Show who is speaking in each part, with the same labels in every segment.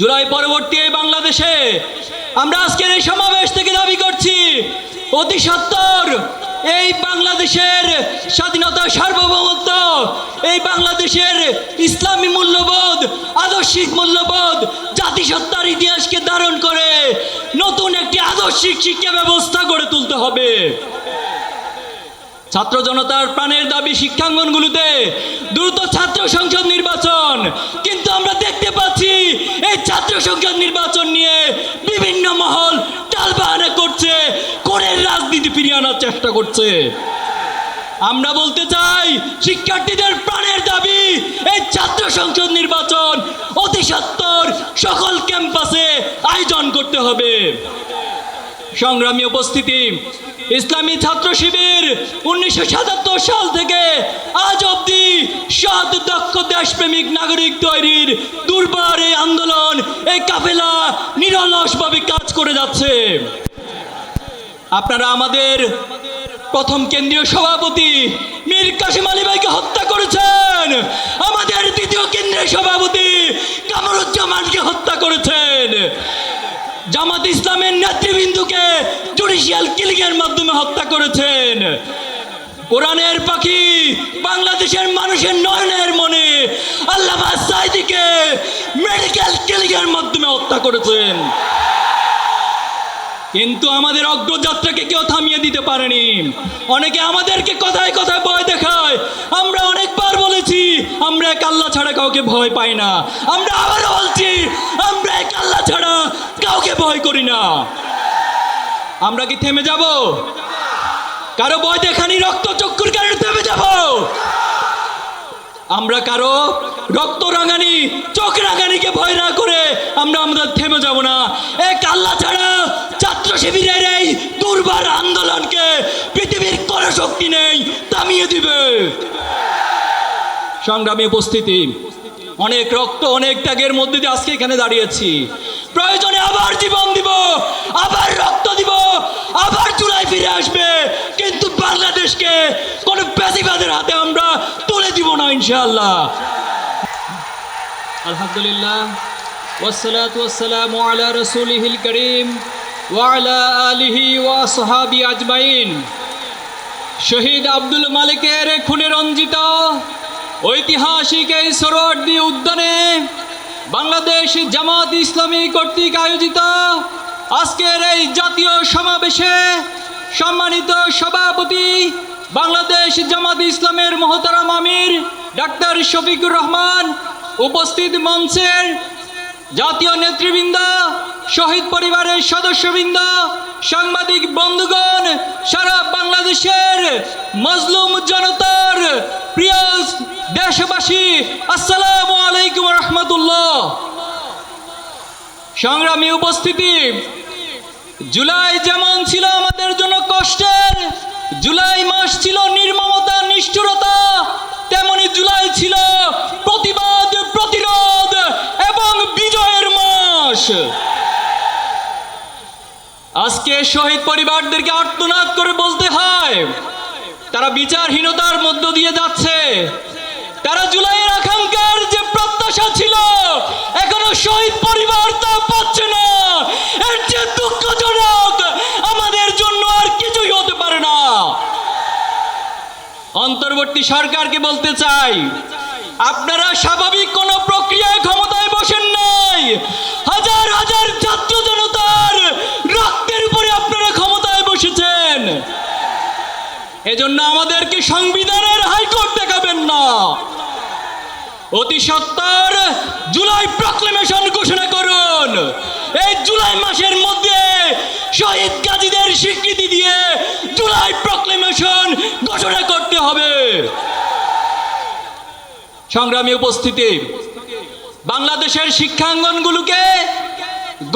Speaker 1: জুলাই পরবর্তী এই বাংলাদেশে আমরা আজকের এই সমাবেশ থেকে দাবি করছি, অতি সত্তর, এই বাংলাদেশের স্বাধীনতা সার্বভৌমত্ব, এই বাংলাদেশের ইসলামী মূল্যবোধ, আদর্শিক মূল্যবোধ, জাতিসত্তার ইতিহাসকে ধারণ করে নতুন একটি আদর্শিক শিক্ষা ব্যবস্থা গড়ে তুলতে হবে। ছাত্র জনতার প্রাণের দাবি শিক্ষাঙ্গনগুলোতে দ্রুত ছাত্র সংসদ নির্বাচন। কিন্তু আমরা দেখতে পাচ্ছি এই ছাত্র সংসদ নির্বাচন নিয়ে বিভিন্ন মহল টালবাহানা করছে, কোরের রাজনীতি ফিরিয়ে আনার চেষ্টা করছে। আমরা বলতে চাই, শিক্ষার্থীদের প্রাণের দাবি, এই ছাত্র সংসদ নির্বাচন অতি সত্তর সকল ক্যাম্পাসে আয়োজন করতে হবে। সংগ্রামী উপস্থিতি, ইসলামী ছাত্র শিবির উনিশশো সাতাত্তর সাল থেকে আজ অবধি সৎ দক্ষ দেশপ্রেমিক নাগরিক তৈরির দুর্বার এই আন্দোলন, এই কাফেলা নিরলসভাবে কাজ করে যাচ্ছে। আপনারা আমাদের প্রথম কেন্দ্রীয় সভাপতি মীর কাশিম আলী ভাইকে হত্যা করেছেন। আমাদের দ্বিতীয় কেন্দ্রীয় সভাপতি কামরুজ্জামানকে হত্যা করেছেন। জামাত ইসলামের নেতৃবৃন্দুকে জুডিশিয়াল কিলিংয়ের মাধ্যমে হত্যা করেছেন। কোরআনের পাখি বাংলাদেশের মানুষের নয়নের মনে আল্লাহ মেডিকেল কিলিংয়ের মাধ্যমে হত্যা করেছেন। কিন্তু আমাদের অগ্রযাত্রাকে কেউ থামিয়ে দিতে পারেনি। অনেকে আমাদেরকে কথায় কথায় ভয় দেখায়। আমরা অনেকবার বলেছি, আমরা এক আল্লাহ ছাড়া কাউকে ভয় পাই না। আমরা আবারও বলছি, আমরা এক আল্লাহ ছাড়া কাউকে ভয় করি না। আমরা কি থেমে যাব? কারও ভয় দেখানি রক্ত চক্ষুর কারণে থেমে যাব? আমরা কারও রক্ত রাঙানি, চোখ রাঙানিকে ভয় না করে আমরা আমাদের থেমে যাব না। এক আল্লাহ ছাড়া ছাত্র শিবিরের এই দুর্বার আন্দোলনকে পৃথিবীর কোনো শক্তি নেই, থামিয়ে দিবে। সংগ্রামী উপস্থিতি, অনেক রক্ত, অনেক ত্যাগের মধ্যে দিয়ে আজকে এখানে দাঁড়িয়েছি। প্রয়োজনে আবার জীবন দিব, আবার রক্ত দিব, আবার চুলাই ফিরে আসবে, কিন্তু বাংলাদেশকে কোনো পেশিবাদের হাতে ইনশাআল্লাহ আলহামদুলিল্লাহ والصلاة والسلام على رسوله الكريم وعلى آله وصحابه أجمعين শহীদ আব্দুল মালিকের খুনে রঞ্জিত ঐতিহাসিক এই সরোয়ার্দী উদ্যানে বাংলাদেশ জামাত ইসলামী কর্তৃক আয়োজিত আজকের এই জাতীয় সমাবেশে সম্মানিত সভাপতি বাংলাদেশ জামাত ইসলামের মহতারাম আমির ডাক্তার শফিকুর রহমান উপস্থিত মঞ্চের জাতীয় নেতৃবৃন্দ, শহীদ পরিবারের সদস্যবৃন্দ, সাংবাদিক বন্ধুগণ, সারা বাংলাদেশের মজলুম জনতার প্রিয় দেশবাসী, আসসালামু আলাইকুম রহমতুল্লাহ। সংগ্রামী উপস্থিতি, জুলাই যেমন ছিল আমাদের জন্য কষ্টের, জুলাই মাস ছিল নির্মমতা, নিষ্ঠুরতা তেমনি জুলাই ছিল। প্রতিবাদ, প্রতিরোধ এবং বিজয়ের মাস। আজকে শহীদ পরিবারদেরকে আর্তনাদ করে বলতে হয়, তারা বিচারহীনতার মধ্য দিয়ে যাচ্ছে। তারা জুলাইয়ের আকাঙ্ক্ষার যে প্রত্যাশা ছিল, এখনও শহীদ পরিবার তা পাচ্ছে না। এর যে দুঃখজনক আমাদের জন্য আর কিছুই হতে পারে না অন্তর্বর্তী সরকারকে বলতে চাই, আপনারা স্বাভাবিক কোনো প্রক্রিয়ায় ক্ষমতায় বসেন নাই। হাজার হাজার ছাত্র জনতার রক্তের উপরে আপনারা ক্ষমতায় বসেছেন। এজন্য আমাদেরকে সংবিধানের হাইকোর্ট দেখাবেন না। অতি সত্তর জুলাই প্রক্লেমেশন ঘোষণা করুন। এই জুলাই মাসের মধ্যে শহীদ গাজীদের স্বীকৃতি দিয়ে জুলাই প্রক্লেমেশন ঘোষণা করতে হবে। সংগ্রামী উপস্থিতি, বাংলাদেশের শিক্ষাঙ্গনগুলোকে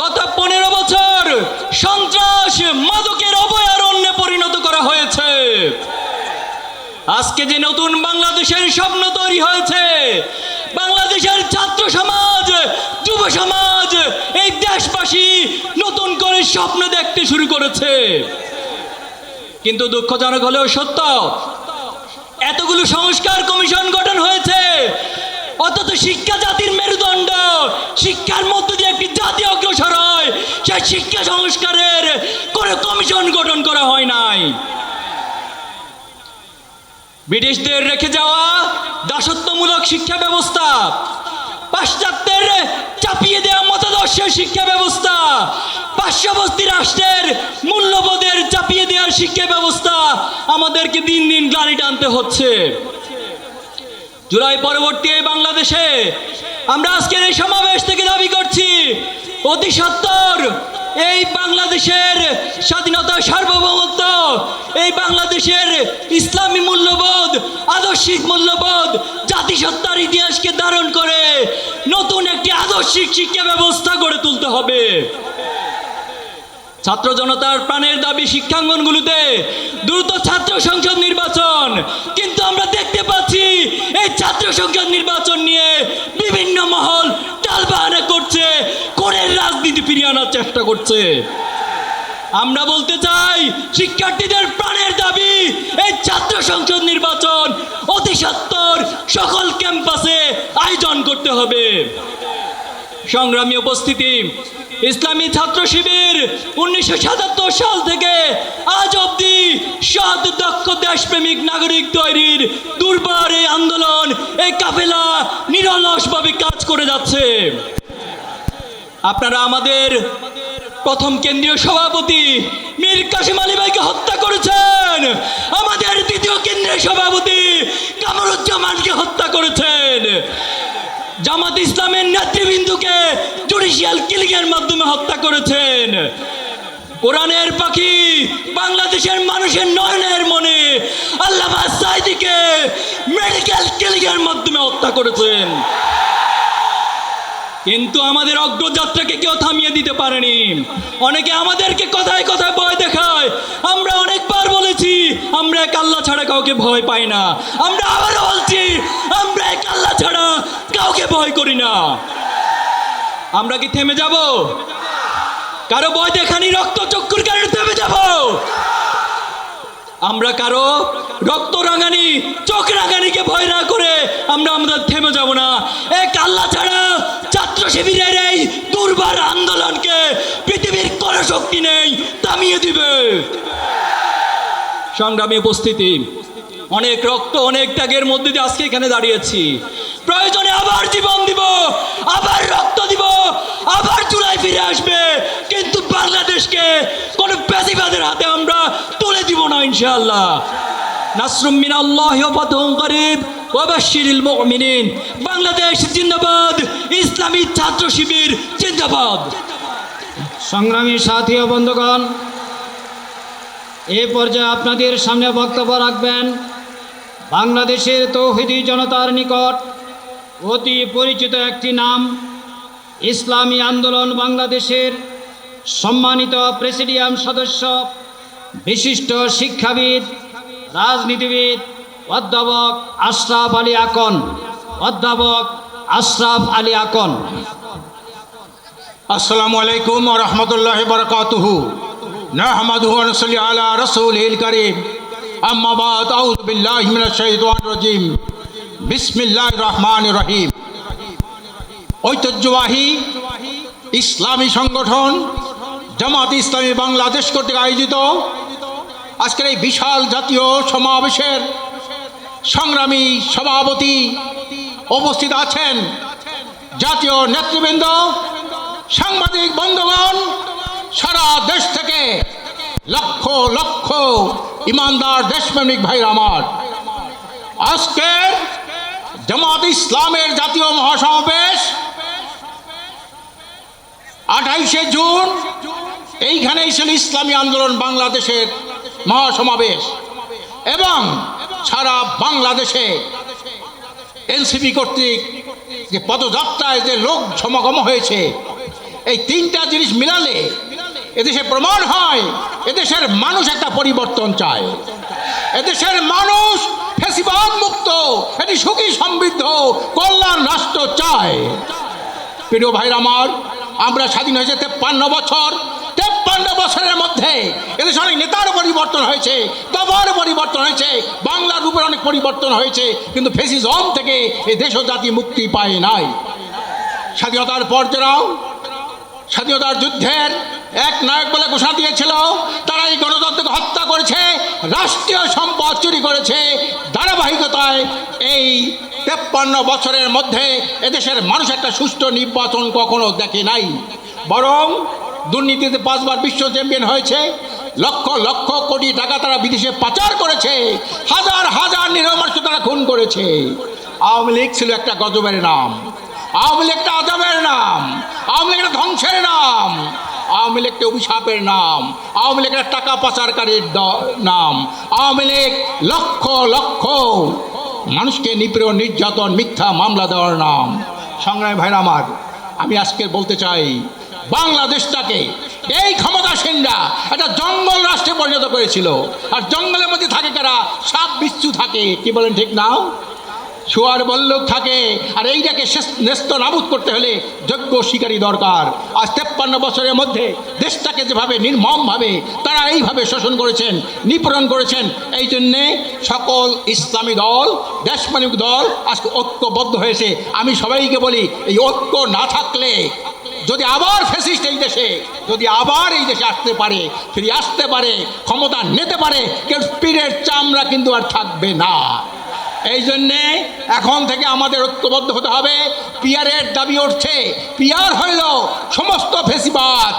Speaker 1: গত পনেরো বছর সন্ত্রাস, মাদকের অভয়ারণ্যে পরিণত করা হয়েছে। আজকে যে নতুন বাংলাদেশের স্বপ্ন তৈরি হয়েছে, বাংলাদেশের ছাত্র সমাজ, যুব সমাজ, এই দেশবাসী নতুন করে স্বপ্ন দেখতে শুরু করেছে। কিন্তু দুঃখজনক হলেও সত্য, এতগুলো সংস্কার কমিশন গঠন হয়েছে, অথচ শিক্ষা জাতির মেরুদণ্ড, শিক্ষার মধ্য দিয়ে একটি জাতি অগ্রসর হয়, সেই শিক্ষা সংস্কারের কোনো কমিশন গঠন করা হয় নাই। ব্রিটিশদের রেখে যাওয়া দাসত্বমূলক শিক্ষা ব্যবস্থা, পাশ্চাত্যের চাপিয়ে দেওয়া মতাদর্শের শিক্ষা ব্যবস্থা পার্শ্ববর্তী রাষ্ট্রের মূল্যবোধের চাপিয়ে দেওয়ার শিক্ষা ব্যবস্থা আমাদেরকে দিন দিন গ্লানি টানতে হচ্ছে। জুলাই পরবর্তী এই বাংলাদেশে আমরা আজকের এই সমাবেশ থেকে দাবি করছি, অতি সত্তর এই বাংলাদেশের স্বাধীনতা সার্বভৌমত্ব, এই বাংলাদেশের ইসলামী মূল্যবোধ, আদর্শিক মূল্যবোধ, জাতিসত্তার ইতিহাসকে ধারণ করে নতুন একটি আদর্শিক শিক্ষা ব্যবস্থা গড়ে তুলতে হবে। ছাত্র জনতার প্রাণের দাবি শিক্ষাঙ্গনগুলোতে দ্রুত ছাত্র সংসদ নির্বাচন। কিন্তু আমরা দেখতে পাচ্ছি এই ছাত্র সংসদ নির্বাচন নিয়ে বিভিন্ন মহল টালবাহানা করছে, কোরের রাজনীতি ফিরিয়ে আনার চেষ্টা করছে। আমরা বলতে চাই, শিক্ষার্থীদের প্রাণের দাবি, এই ছাত্র সংসদ নির্বাচন অতি সত্তর সকল ক্যাম্পাসে আয়োজন করতে হবে। সংগ্রামী উপস্থিতি, ইসলামী ছাত্র শিবির উনিশশো সাতাত্তর সাল থেকে আজ অবধি সৎ দক্ষ দেশপ্রেমিক নাগরিক তৈরির দুর্বার এই আন্দোলন, এই কাফেলা নিরলসভাবে কাজ করে যাচ্ছে। আপনারা আমাদের প্রথম কেন্দ্রীয় সভাপতি মীর কাসিম আলী ভাইকে হত্যা করেছেন। আমাদের দ্বিতীয় কেন্দ্রীয় সভাপতি কামরুজ্জামানকে হত্যা করেছেন। জামাত ইসলামের নেতৃবৃন্দুকে জুডিশিয়াল কিলিংয়ের মাধ্যমে হত্যা করেছেন। কোরআনের পাখি বাংলাদেশের মানুষের নয়নের মনে আল্লাহ সাইদিকে মেডিকেল কিলিংয়ের মাধ্যমে হত্যা করেছেন। কিন্তু আমাদের অগ্রযাত্রাকে কেউ থামিয়ে দিতে পারেনি। অনেকে আমাদেরকে কথায় কথায় ভয় দেখায়। আমরা অনেকবার বলেছি, আমরা এক আল্লাহ ছাড়া কাউকে ভয় পাই না। আমরা আবারও বলছি, আমরা এক আল্লাহ ছাড়া কাউকে ভয় করি না। আমরা কি থেমে যাব? কারও ভয় দেখানি রক্ত চক্ষুর কারণে থেমে যাব? আমরা কারও রক্ত রাঙানি, চোখ রাঙানিকে ভয় না করে আমরা আমাদের থেমে যাব না। এক আল্লাহ ছাড়া ছাত্র শিবিরের এই দুর্বার আন্দোলনকে পৃথিবীর কোনো শক্তি নেই, থামিয়ে দিবে। সংগ্রামী উপস্থিতি, অনেক রক্ত, অনেক ত্যাগের মধ্যে দিয়ে আজকে এখানে দাঁড়িয়েছি। প্রয়োজনে আবার জীবন দিব, আবার রক্ত দিব, আবার চুলায় ফিরে আসবে, কিন্তু বাংলাদেশকে কোনো পেশিবাদের হাতে আমরা তুলে দিব না, ইনশাআল্লাহ। নাসরুম মিন আল্লাহ ফাতহুম করিব। ওয়াবাশশিরিল মুমিনিন। বাংলাদেশ জিন্দাবাদ। ইসলামী ছাত্র শিবির জিন্দাবাদ।
Speaker 2: সংগ্রামী সাথী ও বন্ধুগণ, এ পর্যায়ে আপনাদের সামনে বক্তব্য রাখবেন বাংলাদেশের তৌহিদি জনতার নিকট অতি পরিচিত একটি নাম, ইসলামী আন্দোলন বাংলাদেশের সম্মানিত প্রেসিডিয়াম সদস্য, বিশিষ্ট শিক্ষাবিদ রাজনীতিবিদ, অধ্যাপক আশরাফ আলী আকন, অধ্যাপক আশরাফ আলী আকন।
Speaker 3: আসসালামু আলাইকুম রহমতুল্লাহ বরকাতুহু। নাহমাদুহু ওয়া নুসাল্লি আলা রাসূলিল কারীম। আম্মা বাদ, আউযু বিল্লাহি মিনাশ শাইতানির রাজীম। বিসমিল্লাহির রহমানির রহিম। ঐতিহ্যবাহী ইসলামী সংগঠন জামাত ইসলামী বাংলাদেশ কর্তৃক আয়োজিত আজকের এই বিশাল জাতীয় সমাবেশের সংগ্রামী সভাপতি উপস্থিত আছেন জাতীয় নেতৃবৃন্দ, সাংবাদিক বন্ধুগণ, সারা দেশ থেকে লক্ষ লক্ষ ইমানদার দেশপ্রেমিক ভাই আমার। আজকের জামাত ইসলামের জাতীয় মহাসমাবেশ আঠাইশে জুন, এইখানেই ছিল ইসলামী আন্দোলন বাংলাদেশের মহাসমাবেশ এবং সারা বাংলাদেশে এনসিপি কর্তৃক যে পদযাত্রায় যে লোক সমাগম হয়েছে, এই তিনটা জিনিস মিলালে এদেশে প্রমাণ হয়, এদেশের মানুষ একটা পরিবর্তন চায়। এদেশের মানুষ ফেসিবাদ মুক্ত এটি সুখী সমৃদ্ধ, কল্যাণ রাষ্ট্র চায়। প্রিয় ভাইরা আমার, আমরা স্বাধীন হয়েছে তেপ্পান্ন বছর তেপ্পান্ন বছরের মধ্যে এদেশে অনেক নেতার পরিবর্তন হয়েছে দবার পরিবর্তন হয়েছে, বাংলার রূপের অনেক পরিবর্তন হয়েছে, কিন্তু ফেসিজম থেকে এই দেশ জাতি মুক্তি পায় নাই। স্বাধীনতার পর স্বাধীনতার যুদ্ধের এক নায়ক বলে ঘোষণা দিয়েছিল, তারা এই গণতন্ত্রকে হত্যা করেছে, রাষ্ট্রীয় সম্পদ চুরি করেছে, ধারাবাহিকতায় এই তেপ্পান্ন বছরের মধ্যে এদেশের মানুষ একটা সুষ্ঠু নির্বাচন কখনো দেখে নাই। বরং দুর্নীতিতে পাঁচবার বিশ্ব চ্যাম্পিয়ন হয়েছে। লক্ষ লক্ষ কোটি টাকা তারা বিদেশে পাচার করেছে। হাজার হাজার নিরীহ মানুষ তারা খুন করেছে। আওয়ামী লীগ ছিল একটা গজবের নাম। আওয়ামী লীগ একটা আজবের নাম। আওয়ামী লীগ একটা ধ্বংসের নাম। আওয়ামী লীগ একটা অভিশাপের নাম। আওয়ামী লীগ একটা টাকা পাচারকারীর নাম। আওয়ামী লীগ লক্ষ লক্ষ মানুষকে নিপীড়ন, নির্যাতন, মিথ্যা মামলা দেওয়ার নাম। সংগ্রামী ভাইরা আমার, আমি আজকে বলতে চাই বাংলাদেশটাকে। এই ক্ষমতাসীনরা একটা জঙ্গল রাষ্ট্রে পরিণত করেছিল। আর জঙ্গলের মধ্যে থাকে কারা? সাপ, বিচ্ছু থাকে। কি বলেন ঠিক নাও শুয়ার বল্লভ থাকে। আর এইটাকে নেস্ত নাবুদ করতে হলে যোগ্য শিকারী দরকার। আজ তেপ্পান্ন বছরের মধ্যে দেশটাকে যেভাবে নির্মমভাবে তারা এইভাবে শোষণ করেছেন, নিপীড়ন করেছেন, এই জন্যে সকল ইসলামী দল দেশমানিক দল আজকে ঐক্যবদ্ধ হয়েছে। আমি সবাইকে বলি, এই ঐক্য না থাকলে যদি আবার ফেসিস্ট এই দেশে, যদি আবার এই দেশে আসতে পারে, ফিরে আসতে পারে, ক্ষমতা নিতে পারে, কেউ স্পিরের চামড়া কিন্তু আর থাকবে না। এই জন্যে এখন থেকে আমাদের ঐক্যবদ্ধ হতে হবে। পিয়ারের দাবি উঠছে, পিয়ার হইল সমস্ত ফেসিবাদ,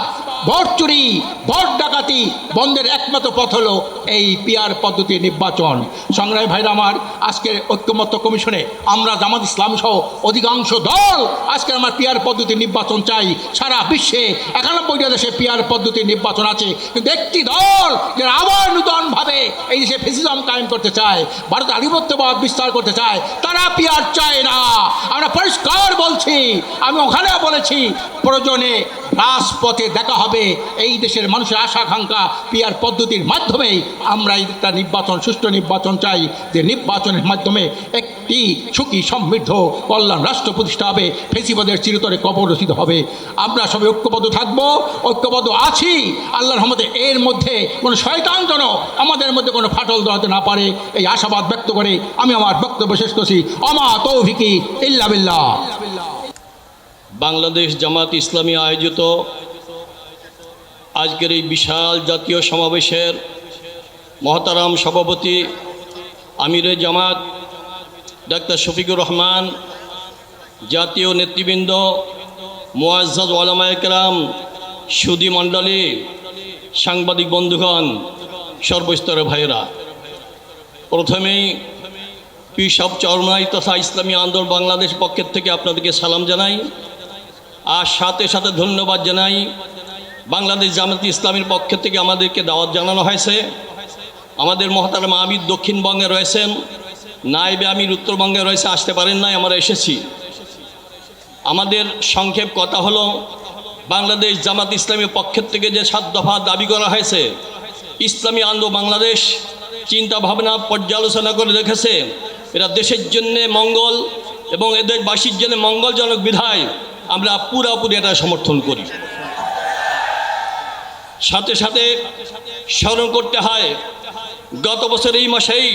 Speaker 3: ভোট চুরি, ভোট ডাকাতি, বন্ধের একমাত্র পথ হলো এই পিয়ার পদ্ধতির নির্বাচন। সংগ্রামী ভাইরা আমার, আজকের ঐক্যমত্য কমিশনে আমরা জামাত ইসলাম সহ অধিকাংশ দল আজকে আমার পিয়ার পদ্ধতি নির্বাচন চাই। সারা বিশ্বে একানব্বইটা দেশে পিয়ার পদ্ধতির নির্বাচন আছে। কিন্তু একটি দল যারা আবার নূতনভাবে এই দেশে ফেসিজম কায়েম করতে চায় ভারত আধিপত্যবাদ বিস্তার করতে চায়, তারা পিয়ার চায় না। আমরা পরিষ্কার বলছি, আমি ওখানেও বলেছি, প্রয়োজনে রাজপথে দেখা হবে। এই দেশের মানুষের আশাকাঙ্ক্ষা পিয়ার পদ্ধতির মাধ্যমেই আমরা একটা নির্বাচন, সুষ্ঠু নির্বাচন চাই। যে নির্বাচনের মাধ্যমে একটি সুখী সমৃদ্ধ কল্যাণ রাষ্ট্র প্রতিষ্ঠা হবে। ফেসিবাদের চিরতরে কবর রচিত হবে। আমরা সবাই ঐক্যবদ্ধ থাকব, ঐক্যবদ্ধ আছি। আল্লাহর রহমতে এর মধ্যে কোনো শয়তান যেন আমাদের মধ্যে কোনো ফাটল ধরাতে না পারে। এই আশাবাদ ব্যক্ত করে আমি আমার বক্তব্য শেষ করছি। অমা তৌফিকি ইল্লা বিল্লাহ।
Speaker 4: বাংলাদেশ জামাত ইসলামী আয়োজিত আজকের এই বিশাল জাতীয় সমাবেশের মহতারাম সভাপতি আমিরে জামাত ডাক্তার শফিকুর রহমান, জাতীয় নেতৃবৃন্দ মোয়াজ্জাদ ওলামা একরাম সুদী মণ্ডলী, সাংবাদিক বন্ধুগণ, সর্বস্তরের ভাইয়েরা। প্রথমেই পিসব চরমাই তথা ইসলামী আন্দোলন বাংলাদেশ পক্ষের থেকে আপনাদেরকে সালাম জানাই, আর সাথে সাথে ধন্যবাদ জানাই বাংলাদেশ জামাত ইসলামের পক্ষ থেকে আমাদেরকে দাওয়াত জানানো হয়েছে। আমাদের মহাতারাম আমির দক্ষিণবঙ্গে রয়েছেন। নাইবে আমি উত্তরবঙ্গে রয়েছে, আসতে পারেন নাই, আমরা এসেছি। আমাদের সংক্ষেপ কথা হলো, বাংলাদেশ জামাত ইসলামের পক্ষের থেকে যে সাত দফা দাবি করা হয়েছে, ইসলামী আন্দো বাংলাদেশ চিন্তা ভাবনা পর্যালোচনা করে রেখেছে। এরা দেশের জন্যে মঙ্গল এবং এদের বাসীর জন্য মঙ্গলজনক বিধায় আমরা পুরাপুরি এটা সমর্থন করি। সাথে সাথে স্মরণ করতে হয়, গত বছর এই মাসেই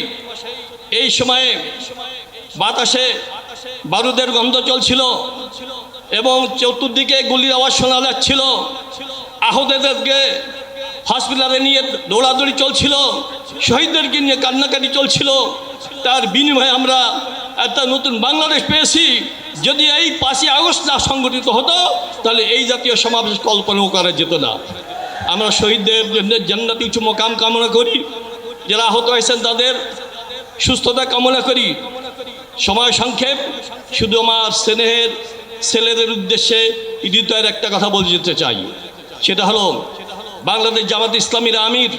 Speaker 4: এই সময়ে বাতাসে বারুদের গন্ধ চলছিল এবং চতুর্দিকে গুলির আওয়াজ শোনা যাচ্ছিল। আহতদেরকে হসপিটালে নিয়ে দৌড়াদৌড়ি চলছিল, শহীদদেরকে নিয়ে কান্নাকাটি চলছিল। তার বিনিময়ে আমরা একটা নতুন বাংলাদেশ পেয়েছি। যদি এই পাঁচই আগস্ট না সংগঠিত হতো, তাহলে এই জাতীয় সমাবেশ কল্পনাও করা যেত না। আমরা শহীদদের জন্য জান্নাতি উঁচু মকাম কামনা করি। যারা আহত হয়েছেন তাদের সুস্থতা কামনা করি। সময় সংক্ষেপ, শুধু আমার স্নেহের, ছেলেদের উদ্দেশ্যে হৃদয়ের একটা কথা বলে যেতে চাই। সেটা হলো, বাংলাদেশ জামাত ইসলামীর আমির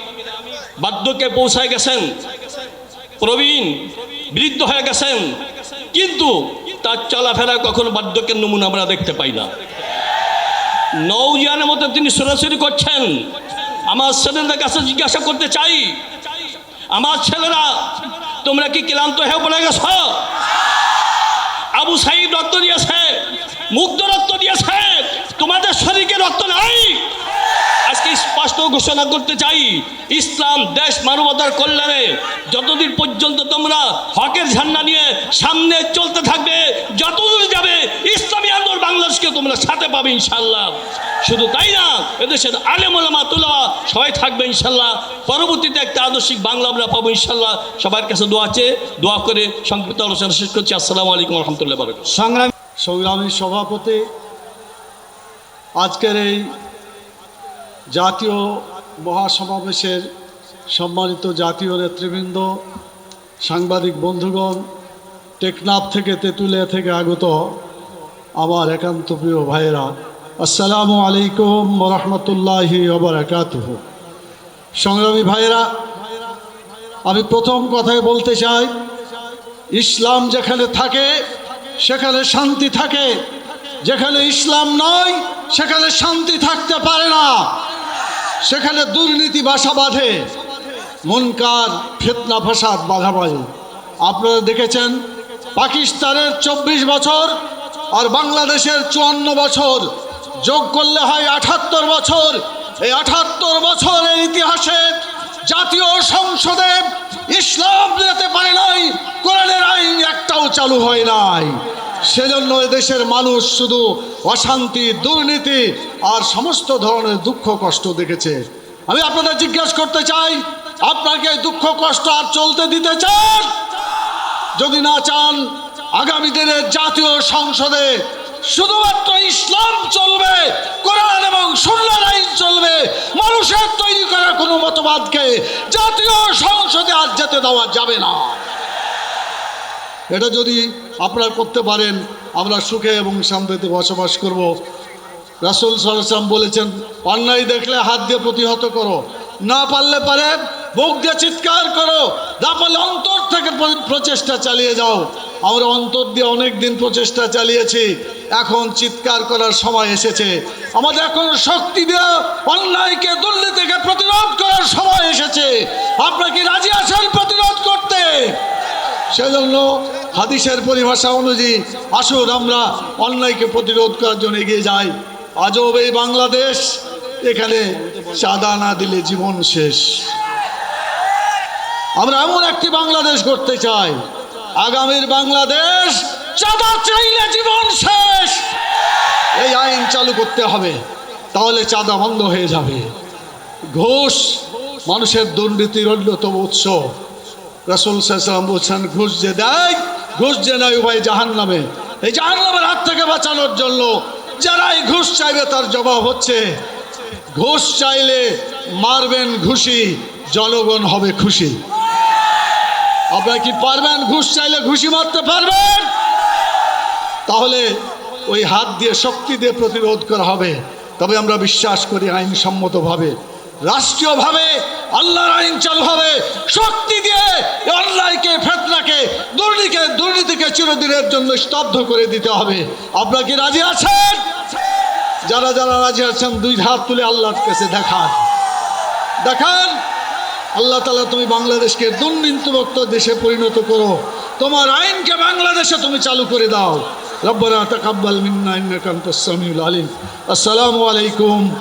Speaker 4: বার্ধক্যে পৌঁছায় গেছেন, প্রবীণ, বৃদ্ধ হয়ে গেছেন, কিন্তু তার চলাফেরা কখনো বার্ধক্যের নমুনা আমরা দেখতে পাই না। নৌজিয়ানের মতো তিনি সরাসরি করছেন। আমার ছেলেদের কাছে জিজ্ঞাসা করতে চাই, আমার ছেলেরা তোমরা কি ক্লান্ত হয়ে পড়ে গেছ? আবু সাইদ রক্ত দিয়েছে, মুগ্ধ রক্ত দিয়েছে, তোমাদের শরীরকে রক্ত নাই। আজকে স্পষ্ট ঘোষণা করতে চাই, ইসলাম দেশ মানবতার কল্যাণে যতদিন পর্যন্ত তোমরা হকের ঝান্না নিয়ে সামনে চলতে থাকবে, যতদূর যাবে, ইসলামী আন্দোলন বাংলাদেশকে তোমরা সাথে পাবে ইনশাল্লাহ শুধু তাই না, এদেশের আলেমা তুলা সবাই থাকবে ইনশাল্লাহ। পরবর্তীতে একটা আদর্শিক বাংলা আমরা পাবো ইনশাল্লাহ। সবার কাছে দোয়া আছে দোয়া করে সংক্ষিপ্ত আলোচনা শেষ করছি। আসসালামু আলাইকুম রহমতুল্লাহ বারক
Speaker 2: সংগ্রামী
Speaker 5: সংগ্রামী সভাপতি, আজকের এই জাতীয় মহাসমাবেশের সম্মানিত জাতীয় নেতৃবৃন্দ, সাংবাদিক বন্ধুগণ, টেকনাফ থেকে তেঁতুলিয়া থেকে আগত আমার একান্ত প্রিয় ভাইয়েরা আসসালামু আলাইকুম রহমতুল্লাহি সংগ্রামী ভাইয়েরা, আমি প্রথম কথাই বলতে চাই, ইসলাম যেখানে থাকে, সেখানে শান্তি থাকে। যেখানে ইসলাম নয় সেখানে শান্তি থাকতে পারে না। সেখানে দুর্নীতি বাসা বাঁধে। মনকার ফেতনা, ফাসাদ বাধা বাজে আপনারা দেখেছেন, পাকিস্তানের চব্বিশ বছর আর বাংলাদেশের চুয়ান্ন বছর যোগ করলে হয় আঠাত্তর বছর। এই আঠাত্তর বছরের ইতিহাসে জাতীয় সংসদে ইসলাম যেতে পারে নাই, কোরআনের আইন একটাও চালু হয় নাই। সেজন্য দেশের মানুষ শুধু অশান্তি, দুর্নীতি আর সমস্ত ধরনের দুঃখ, কষ্ট দেখেছে। আমি আপনাদের জিজ্ঞাসা করতে চাই, আপনাকে দুঃখ, কষ্ট আর চলতে দিতে চান? যদি না চান, আগামী দিনের জাতীয় সংসদে শুধুমাত্র ইসলাম চলবে, কোরআন এবং সুন্নার আইন চলবে, মানুষের তৈরি করা কোনো মতবাদকে জাতীয় সংসদে আর যেতে দেওয়া যাবে না। এটা যদি আপনারা করতে পারেন, আমরা সুখে এবং শান্তিতে বসবাস করব। রাসুল সরসাম বলেছেন অন্যায় দেখলে হাত দিয়ে প্রতিহত করো, না পারলে পারে বুক দিয়ে চিৎকার করো, না পারলে অন্তর থেকে প্রচেষ্টা চালিয়ে যাও। আমরা অন্তর দিয়ে অনেক দিন প্রচেষ্টা চালিয়েছি। এখন চিৎকার করার সময় এসেছে। আমাদের এখন শক্তি দিয়ে অন্যায়কে, দুর্নীতিকে প্রতিরোধ করার সময় এসেছে। আপনারা কি রাজি আছেন প্রতিরোধ করতে? সেজন্য হাদিসের পরিভাষা অনুযায়ী আসুন আমরা অন্যায়কে প্রতিরোধ করার জন্য এগিয়ে যাই। আজব এই বাংলাদেশ, এখানে চাঁদা না দিলে জীবন শেষ। আমরা এমন একটি বাংলাদেশ করতে চাই। আগামীর বাংলাদেশ চাঁদা চাইলে জীবন শেষ। এই আইন চালু করতে হবে, তাহলে চাঁদা বন্ধ হয়ে যাবে। ঘুষ মানুষের দুর্নীতির অন্যতম উৎস। রসুল সাল্লাম বলছেন, ঘুষ যে দেয় ঘুষ যে নেয় উভয় জাহান নামে এই জাহান নামের হাত থেকে বাঁচানোর জন্য যারাই ঘুষ চাইবে তার জবাব হচ্ছে, ঘুষ চাইলে মারবেন ঘুষি। জনগণ হবে খুশি। আপনারা কি পারবেন? ঘুষ চাইলে ঘুষি মারতে পারবেন? তাহলে ওই হাত দিয়ে শক্তি দিয়ে প্রতিরোধ করা হবে। তবে আমরা বিশ্বাস করি আইনসম্মতভাবে, রাষ্ট্রীয়ভাবে, আল্লাহর আইন চালু হবে শক্তি দিয়ে অন্যায়কে, ফেতনাকে, দুর্নীতিকে দুর্নীতিকে চিরদিনের জন্য স্তব্ধ করে দিতে হবে। আপনারা কি রাজি আছেন? যারা যারা রাজি আছেন, দুই হাত তুলে আল্লাহর কাছে দেখান। দেখান। আল্লাহ তালা তুমি বাংলাদেশকে দুর্নীতিমুক্ত দেশে পরিণত করো। তোমার আইনকে বাংলাদেশে তুমি চালু করে দাও। রব্বনা তাকাব্বাল মিন্না ইন্নাকা আনতাস সামিউল আলিম। আসসালামু আলাইকুম।